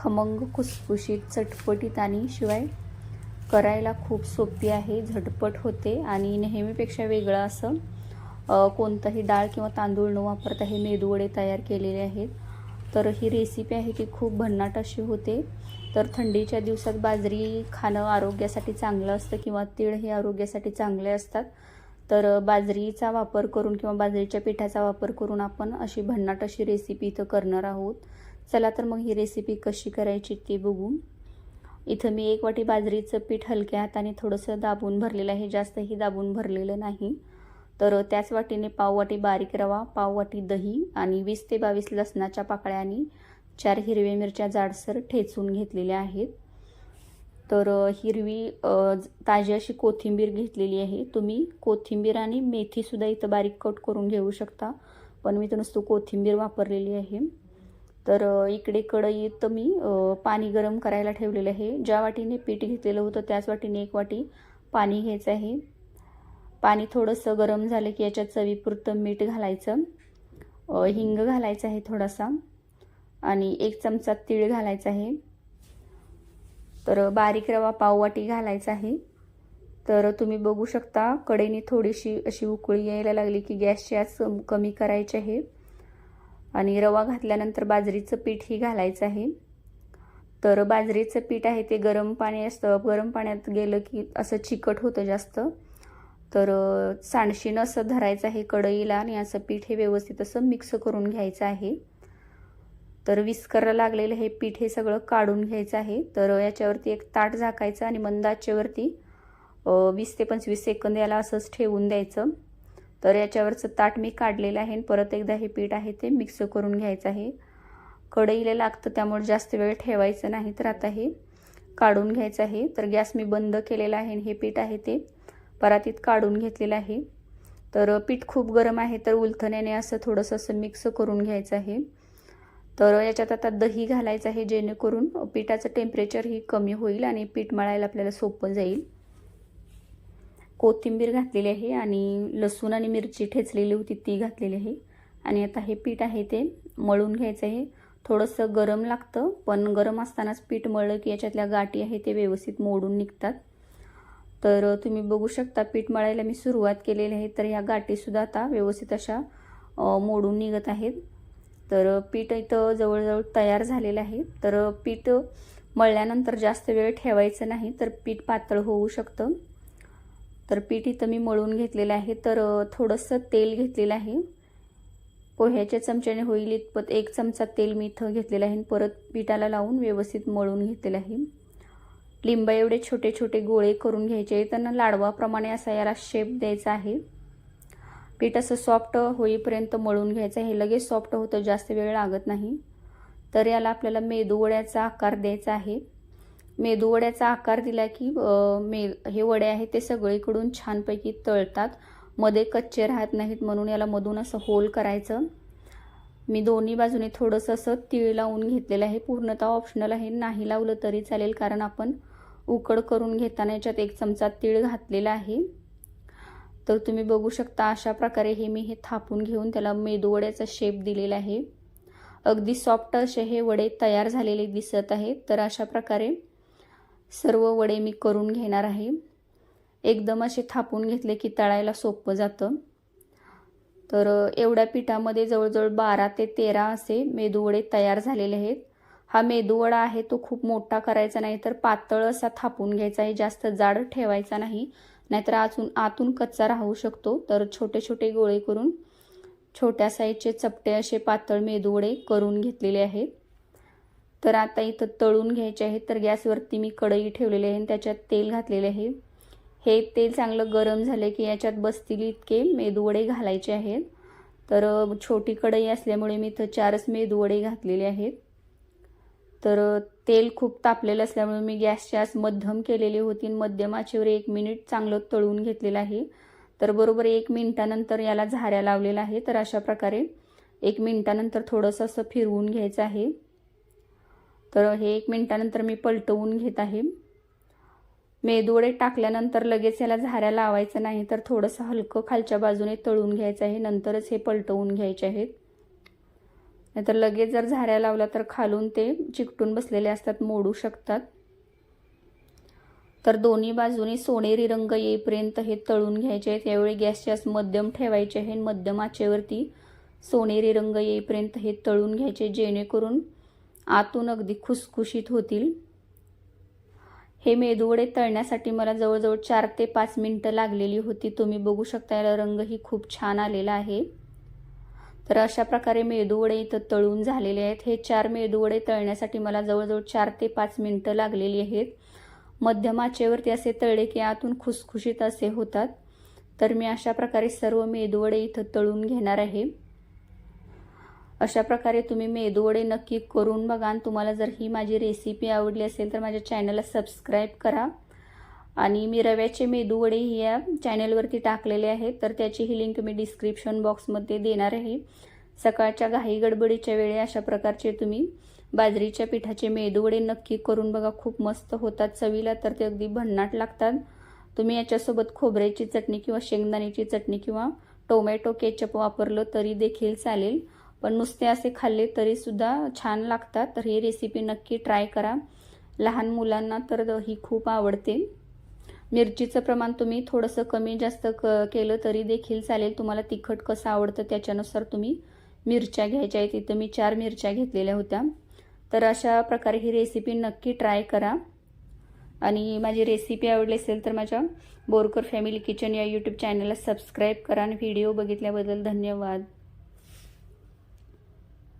खमंग खुसखुशीत चटपटीत आणि शिवाय करायला खूप सोपी आहे झटपट होते आणि नेहमीपेक्षा वेगळं असं कोणताही कोणतंही डाळ किंवा तांदूळ न वापरता हे मेदूवडे तयार केलेले आहेत. तर ही रेसिपी आहे ती खूप भन्नाट अशी होते. तर थंडीच्या दिवसात बाजरी खाणं आरोग्यासाठी चांगलं असतं किंवा तीळ हे आरोग्यासाठी चांगले असतात. तर बाजरीचा वापर करून किंवा बाजरीच्या पिठाचा वापर करून आपण अशी भन्नाट अशी रेसिपी इथं करणार आहोत. चला तर मग ही रेसिपी कशी करायची ती बघू इथं मी एक वाटी बाजरीचं पीठ हलक्या हाताने थोडंसं दाबून भरलेलं आहे. जास्तही दाबून भरलेलं नाही. तर त्याच वाटीने पाव वाटी बारीक रवा पाव वाटी दही आणि वीस ते बावीस लसणाच्या पाकळ्या आणि चार हिरव्या मिरच्या जाडसर ठेचून घेतलेल्या आहेत. तर हिरवी ताजी अशी कोथिंबीर घेतलेली आहे. तुम्ही कोथिंबीर आणि मेथीसुद्धा इथं बारीक कट करून घेऊ शकता. पण मी तर नुसतं कोथिंबीर वापरलेली आहे. तर इकडे कढईत मी पाणी गरम करायला ठेवलेलं आहे. ज्या वाटीने पीठ घेतलेलं होतं त्याच वाटीने एक वाटी पाणी घ्यायचं आहे. पाणी थोडंसं गरम झालं की याच्यात चवीपुरतं मीठ घालायचं. हिंग घालायचं आहे थोडासा. आणि एक चमचा तीळ घालायचा आहे. तर बारीक रवा पाववाटी घालायचा आहे. तर तुम्ही बघू शकता कडेने थोडीशी अशी उकळी यायला लागली की गॅसची आज कमी करायची आहे. आणि रवा घातल्यानंतर बाजरीचं पीठही घालायचं आहे. तर बाजरीचं पीठ आहे ते गरम पाणी असतं. गरम पाण्यात गेलं की असं चिकट होतं जास्त. तर सांडशीनं असं धरायचं आहे कढईला आणि असं पीठ हे व्यवस्थित असं मिक्स करून घ्यायचं आहे. तर विस्करला लागलेलं हे पीठ हे सगळं काढून घ्यायचं आहे. तर याच्यावरती एक ताट झाकायचं आणि मंदाच्यावरती वीस ते पंचवीस सेकंद याला असंच ठेवून द्यायचं. तर याच्यावरचं ताट मी काढलेलं आहे आणि परत एकदा हे पीठ आहे ते मिक्स करून घ्यायचं आहे. कढईला लागतं त्यामुळे जास्त वेळ ठेवायचं नाही तर आता हे काढून घ्यायचं आहे. तर गॅस मी बंद केलेला आहे हे पीठ आहे ते परातीत काढून घेतलेलं आहे. तर पीठ खूप गरम आहे तर उलथण्याने असं थोडंसं असं मिक्स करून घ्यायचं आहे. तर याच्यात आता दही घालायचं आहे जेणेकरून पिठाचं टेम्परेचर ही कमी होईल आणि पीठ मळायला आपल्याला सोपं जाईल. कोथिंबीर घातलेली आहे आणि लसूण आणि मिरची ठेचलेली होती ती घातलेली आहे. आणि आता हे पीठ आहे ते मळून घ्यायचं आहे. थोडंसं गरम लागतं पण गरम असतानाच पीठ मळलं की याच्यातल्या गाठी आहे ते व्यवस्थित मोडून निघतात. तर तुम्ही बघू शकता पीठ मळायला मी सुरुवात केलेली आहे तर ह्या गाठीसुद्धा आता व्यवस्थित अशा मोडून निघत आहेत. तर पीठ इथं जवळजवळ तयार झालेलं आहे. तर पीठ मळल्यानंतर जास्त वेळ ठेवायचं नाही तर पीठ पातळ होऊ शकतं. तर पीठ इथं मी मळून घेतलेलं आहे. तर थोडंसं तेल घेतलेलं आहे. पोह्याच्या चमच्याने होईल इतपत एक चमचा तेल मी इथं घेतलेलं आहे. आणि परत पिठाला लावून व्यवस्थित मळून घेतलेलं आहे. लिंबा एवढे छोटे छोटे गोळे करून घ्यायचे त्यांना लाडवाप्रमाणे असा याला शेप द्यायचा आहे. पीठ असं सॉफ्ट होईपर्यंत मळून घ्यायचं हे लगेच सॉफ्ट होतं जास्त वेळ लागत नाही. तर याला आपल्याला मेदूवड्याचा आकार द्यायचा आहे. मेदूवड्याचा आकार दिला की मे हे वडे आहेत ते सगळीकडून छानपैकी तळतात. मध्ये कच्चे राहत नाहीत म्हणून याला मधून असं होल करायचं. मी दोन्ही बाजूने थोडंसं असं तीळ लावून घेतलेलं आहे. पूर्णतः ऑप्शनल आहे. नाही लावलं तरी चालेल कारण आपण उकड करून घेताना याच्यात एक चमचा तीळ घातलेला आहे. तर तुम्ही बघू शकता अशा प्रकारे हे मी हे थापून घेऊन त्याला मेदूवड्याचा शेप दिलेला आहे. अगदी सॉफ्ट असे हे वडे तयार झालेले दिसत आहेत. तर अशा प्रकारे सर्व वडे मी करून घेणार आहे. एकदम असे थापून घेतले की तळायला सोपं जातं. तर एवढ्या पिठामध्ये जवळजवळ बारा ते तेरा असे मेदूवडे तयार झालेले आहेत. हा मेदूवडा आहे तो खूप मोठा करायचा नाही तर पातळ असा थापून घ्यायचा आहे. जास्त जाड ठेवायचा नाही. नाहीतर आतून आतून कच्चा राहू शकतो. तर छोटे छोटे गोळे करून छोट्या साईजचे चपटे असे पातळ मेदूवडे करून घेतलेले आहेत. तर आता इथं तळून घ्यायचे आहेत तर गॅसवरती मी कढई ठेवलेली आहे आणि त्याच्यात तेल घातलेले आहे. हे तेल चांगलं गरम झाले की याच्यात बसतील इतके मेदूवडे घालायचे आहेत. तर छोटी कढई असल्यामुळे मी इथं चारच मेदूवडे घातलेले आहेत. तर तेल खूप तापलेलं असल्यामुळे मी गॅसची आस मध्यम केलेली होती मध्यमाचेवर मध्यम आचेवर एक मिनिट चांगलं तळून घेतलेलं आहे. तर बरोबर एक मिनिटानंतर याला झाऱ्या लावलेला आहे. तर अशा प्रकारे एक मिनिटानंतर थोडंसं असं फिरवून घ्यायचं आहे. तर हे एक मिनटानंतर मी पलटवून घेत आहे. मेदूवडे टाकल्यानंतर लगेच याला झाऱ्या लावायचं नाही तर थोडंसं हलकं खालच्या बाजूने तळून घ्यायचं आहे. नंतरच हे पलटवून घ्यायचे आहेत. नाहीतर लगेच जर झाऱ्या लावला तर खालून ते चिकटून बसलेले असतात मोडू शकतात. तर दोन्ही बाजूने सोनेरी रंग येईपर्यंत हे तळून घ्यायचे आहेत. यावेळी गॅसचे असं मध्यम ठेवायचे आहे. मध्यम आचेवरती सोनेरी रंग येईपर्यंत हे तळून घ्यायचे जेणेकरून आतून अगदी खुसखुशीत होतील. हे मेदूवडे तळण्यासाठी मला जवळजवळ चार ते पाच मिनटं लागलेली होती. तुम्ही बघू शकता याला रंगही खूप छान आलेला आहे. तर अशा प्रकारे मेदूवडे इथं तळून झालेले आहेत. हे चार मेदूवडे तळण्यासाठी मला जवळजवळ चार ते पाच मिनटं लागलेली आहेत. मध्यम आचेवरती असे तळले की आतून खुसखुशीत असे होतात. तर मी अशा प्रकारे सर्व मेदूवडे इथं तळून घेणार आहे. अशा प्रकारे तुम्ही मेदूवडे नक्की करून बघा. आणि तुम्हाला जर ही माझी रेसिपी आवडली असेल तर माझ्या चॅनलला सबस्क्राईब करा. आणि मी रव्याचे मेदूवडे ही या चॅनलवरती टाकलेले आहेत. तर त्याची ही लिंक मी डिस्क्रिप्शन बॉक्समध्ये देणार आहे. सकाळच्या घाई गडबडीच्या वेळी अशा प्रकारचे तुम्ही बाजरीच्या पिठाचे मेदूवडे नक्की करून बघा. खूप मस्त होतात चवीला तर ते अगदी भन्नाट लागतात. तुम्ही याच्यासोबत खोबऱ्याची चटणी किंवा शेंगदाण्याची चटणी किंवा टोमॅटो केचप वापरलं तरी देखील चालेल. पण नुसते असे खाल्ले तरीसुद्धा छान लागतात. तर ही रेसिपी नक्की ट्राय करा. लहान मुलांना तर ही खूप आवडते. मिरचीचं प्रमाण तुम्ही थोडंसं कमी जास्त क केलं तरी देखील चालेल. तुम्हाला तिखट कसं आवडतं त्याच्यानुसार तुम्ही मिरच्या घ्यायच्या आहेत. इथं मी चार मिरच्या घेतलेल्या होत्या. तर अशा प्रकारे ही रेसिपी नक्की ट्राय करा. आणि माझी रेसिपी आवडली असेल तर माझ्या बोरकर फॅमिली किचन या यूट्यूब चॅनलला सबस्क्राईब करा. आणि व्हिडिओ बघितल्याबद्दल धन्यवाद.